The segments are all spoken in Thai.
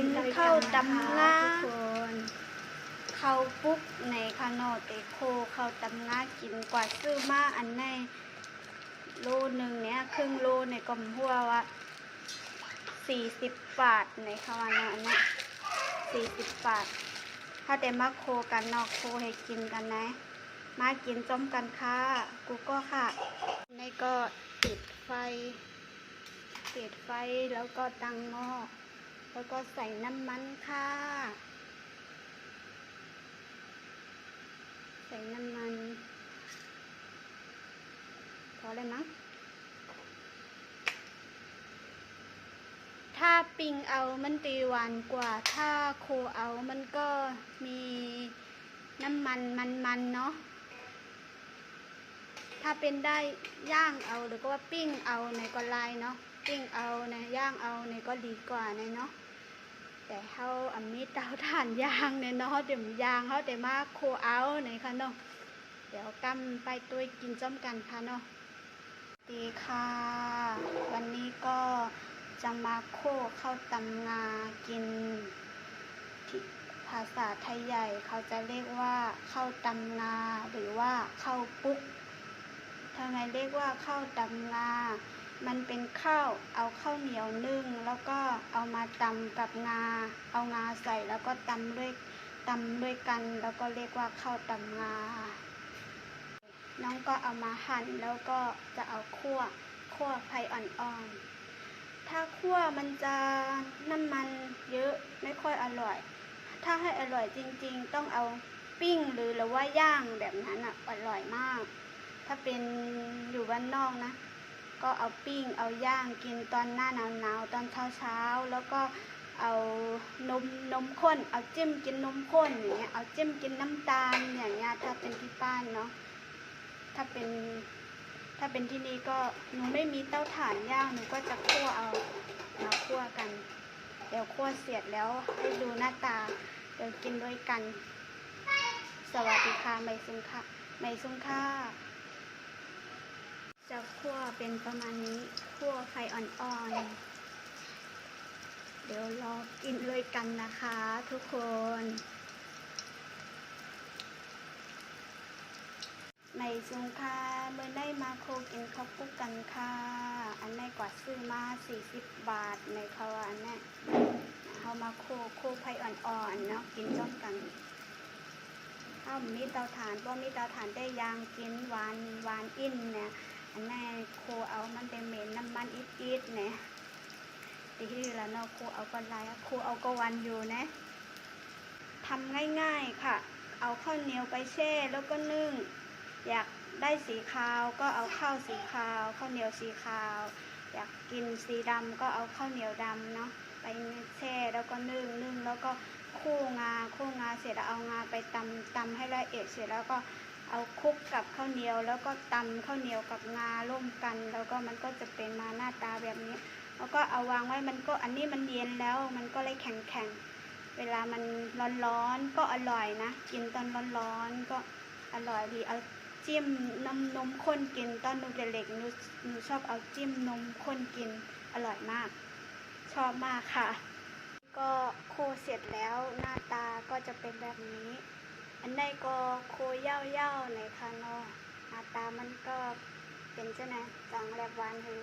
กินข้าวดำงาข้าวปุ๊กในคานอเตโคข้าวดำงากินกว่าซื้อมาอันในโลหนึ่งเนี้ยครึ่งโลในกลมหัวว่าสี่สิบบาทในคาวานอันนี้สี่สิบบาท ถ้าแต่มาโคกันนอกโคให้กินกันนะมากินจอมกันค่ะ กูก็ค่ะ ในก็ติดไฟ ติดไฟแล้วก็ตั้งหม้อ แล้วก็ใส่น้ำมันค่ะ ใส่น้ำมันพอเลยมั้งถ้าปิงเอามันตีหวานกว่า ถ้าโคเอามันก็มีน้ำมันมันๆเนาะ ถ้าเป็นได้ย่างเอาหรือก็ว่าปิ้งเอาในก็ลายเนาะ ปิ้งเอาในย่างเอาในก็ดีกว่าในเนาะ แต่เขาอันมีเตาถ่านยางเนี่ยเนาะเดี๋ยวยางเขาแต่มาโคเอาในค่ะเนาะเดี๋ยวกำไปตัวกินจ้อมกันค่ะเนาะดีค่ะ วันนี้ก็จะมาโคข้าวตำงากินที่ภาษาไทยใหญ่เขาจะเรียกว่าข้าวตำงาหรือว่าข้าวปุ๊ก ทำไมเรียกว่าข้าวตำงามันเป็นข้าวเอาข้าวเหนียวนึ่ง แล้วก็เอามาตำกับงา เอางาใส่แล้วก็ตำด้วยตำด้วยกัน แล้วก็เรียกว่าข้าวตำงาน้องก็เอามาหั่นแล้วก็จะเอาคั่วคั่วไฟอ่อนๆ ถ้าคั่วมันจะน้ำมันเยอะไม่ค่อยอร่อย ถ้าให้อร่อยจริงๆ ต้องเอาปิ้งหรือหรือว่าย่างแบบนั้นอะอร่อยมาก ถ้าเป็นอยู่บ้านนอกนะ ก็เอาปิ้งเอาย่างกินตอนหน้าหนาวๆตอนเช้าๆแล้วก็เอานมนมข้น เอาจิ้มกินนมข้นอย่างเงี้ยเอาจิ้มกินน้ำตาลอย่างเงี้ยถ้าเป็นที่บ้านเนาะถ้าเป็นถ้าเป็นที่นี่ก็หนูไม่มีเต้าถ่านย่างหนูก็จะคั่วเอามาคั่วกัน เดี๋ยวคั่วเสร็จแล้วให้ดูหน้าตาเดี๋ยวกินด้วยกัน สวัสดีค่ะ ไม่ซุงค่ะไม่ซุงค่ะ จะคั่วเป็นประมาณนี้คั่วไฟอ่อนๆ เดี๋ยวรอกินด้วยกันนะคะทุกคนไม่ซุงค่ะเมื่อได้มาโคกินข้าวปุ๊กกันค่ะ อันนี้กว่าซื้อมา 40 บาทในเขาวาอันนี้เอามาโคโคไฟอ่อนๆเนาะกินจ้อมกันถ้ามีเตาถ่านก็มีเตาถ่านได้ยางกินหวานหวานอินเนี่ย อันนี้โคเอามันเป็นเหม็นน้ำมันอิดๆเนี่ยตีที่แล้วเนาะโคเอาก็ไรโคเอาก็วันอยู่นะทำง่ายๆค่ะ เอาข้าวเหนียวไปแช่แล้วก็นึ่ง อยากได้สีขาวก็เอาข้าวสีขาว ข้าวเหนียวสีขาว อยากกินสีดำก็เอาข้าวเหนียวดำเนาะไปแช่แล้วก็นึ่งนึ่งแล้วก็คู่งาคู่งาเสร็จแล้วเอางาไปตำตำให้ละเอียดเสร็จแล้วก็ เอาคุกกับข้าวเหนียว แล้วก็ตำข้าวเหนียวกับงาร่วมกัน แล้วก็มันก็จะเป็นมาหน้าตาแบบนี้ แล้วก็เอาวางไว้มันก็อันนี้มันเย็นแล้วมันก็เลยแข็งแข็งๆเวลามันร้อนๆก็อร่อยนะ กินตอนร้อนๆก็อร่อยดีเอาจิ้มนมนมข้นกินตอนหนูเด็กๆหนูหนูชอบเอาจิ้มนมข้นกินอร่อยมาก ชอบมากค่ะ ก็โคเสร็จแล้วหน้าตาก็จะเป็นแบบนี้ อันใดก็โคเย่าเย่าในคานอหน้าตามันก็เป็นเจ้าไหนจังแลบวานคือ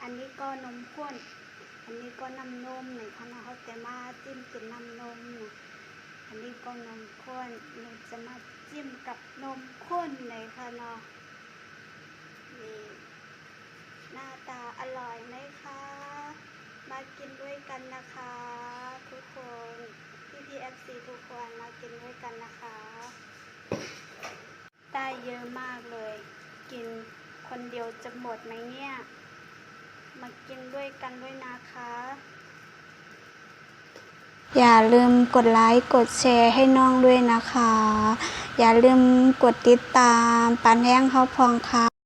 อันนี้ก็นมข้น อันนี้ก็น้ำนมในคานอเขาแต่มาจิ้มกินน้ำนมนะอันนี้ก็นมข้นหนูจะมาจิ้มกับนมข้นเลยค่ะเนานี่หน้าตาอร่อยไหมคะ มากินด้วยกันนะคะ ทุกคนพี่พีเอฟซีทุกคนมากินด้วยกันนะคะ ได้เยอะมากเลย กินคนเดียวจะหมดไหมเนี่ย มากินด้วยกันด้วยนะคะ อย่าลืมกดไลค์กดแชร์ให้น้องด้วยนะคะ อย่าลืมกดติดตามปันแห้งเขาพองค่ะ